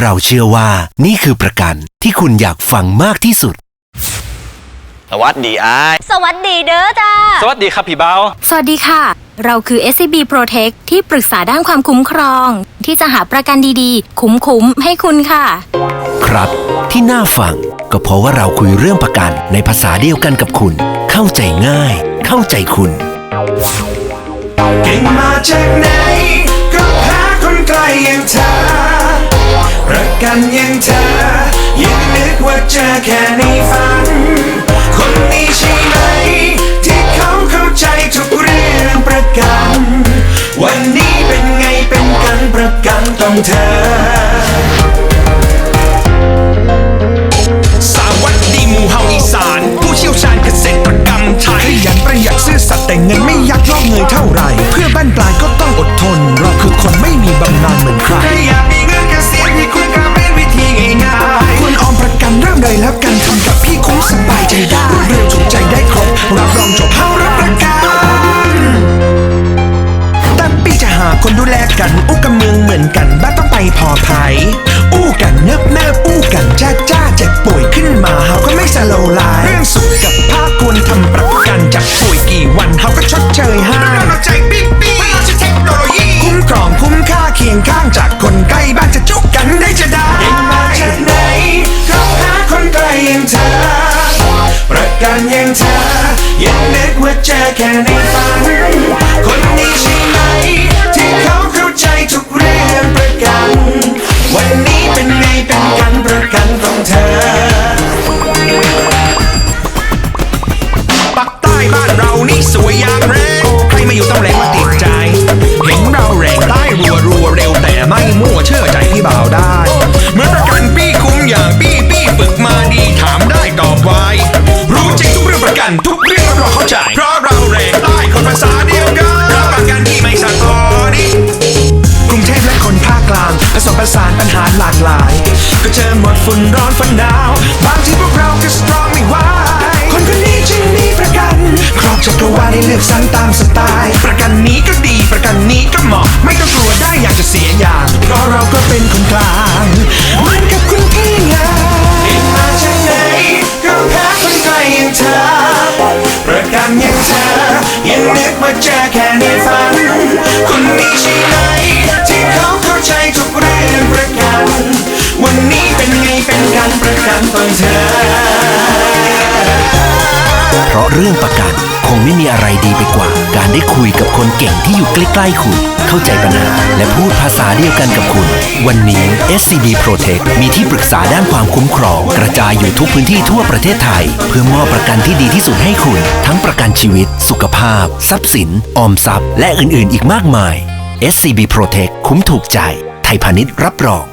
เราเชื่อว่านี่คือประกันที่คุณอยากฟังมากที่สุด สวัสดีอ้ายสวัสดีเด้อจ้า สวัสดีครับพี่เบาสวัสดีค่ะ เราคือ SCB Protect ที่ปรึกษาด้านความคุ้มครอง ที่จะหาประกันดีๆ คุ้มๆ ให้คุณค่ะ ครับ ที่น่าฟังก็เพราะว่าเราคุยเรื่องประกันในภาษาเดียวกันกับคุณ เข้าใจง่าย เข้าใจคุณ เก่งมาจากไหน นอย่างเธอ ยังนึกว่าเจอแค่ในฝัน คนนี้ใช่ไหม ที่เขาเข้าใจทุกเรื่องประกัน วันนี้เป็นไงเป็นกันประกันต้องเธอ ยังนึกว่าเจอแค่ในฝัน คนนี้ใช่ไหม ที่เขาเข้าใจทุกเรื่องประกัน วันนี้เป็นไงเป็นกันประกันของเธอ ปักใต้บ้านเรานี่สวยอย่างแรง ใครมาอยู่ต้องแรงมาติดใจ เห็นเราแรงใต้รัวรัวเร็วแต่ไม่มั่วเชื่อใจพี่บ่าวได้ เหมือนประกันปี้คุ้มอย่างปี้ปี้ฝึกมาดีถามได้ตอบไวรู้จริงทุกเรื่องประกันทุกเรื่อง ญหาหลากหลาย ก็เจอหมดฝุ่นร้อนฝนหนาว บางทีพวกเราก็สตรองไม่ไหวคนคนนี้จึงมีประกัน ครอบจักรวาลให้เลือกสรรตามสไตล์ ประกันนี้ก็ดีประกันนี้ก็เหมาะ ไม่ต้องกลัวได้อยากจะเสียอย่าง เพราะเราก็เป็นคนกลางเหมือนกับคุณพี่ไงเห็นมาจากไหนก็แพ้คนไกลอย่างเธอ ประกันอย่างเธอยังนึกว่าเจอแค่ในฝันคนนี้ใช่ไหม นต้องเธอ เพราะเรื่องประกันคงไม่มีอะไรดีไปกว่า การได้คุยกับคนเก่งที่อยู่ใกล้ๆคุณ เข้าใจปัญหา และพูดภาษาเดียวกันกับคุณ วันนี้ SCB Protect มีที่ปรึกษาด้านความคุ้มครอง กระจายอยู่ทุกพื้นที่ทั่วประเทศไทย เพื่อมอบประกันที่ดีที่สุดให้คุณ ทั้งประกันชีวิต สุขภาพ ทรัพย์สิน ออมทรัพย์ และอื่นๆ อีกมากมาย SCB Protect คุ้มถูกใจ ไทยพาณิชย์รับรอง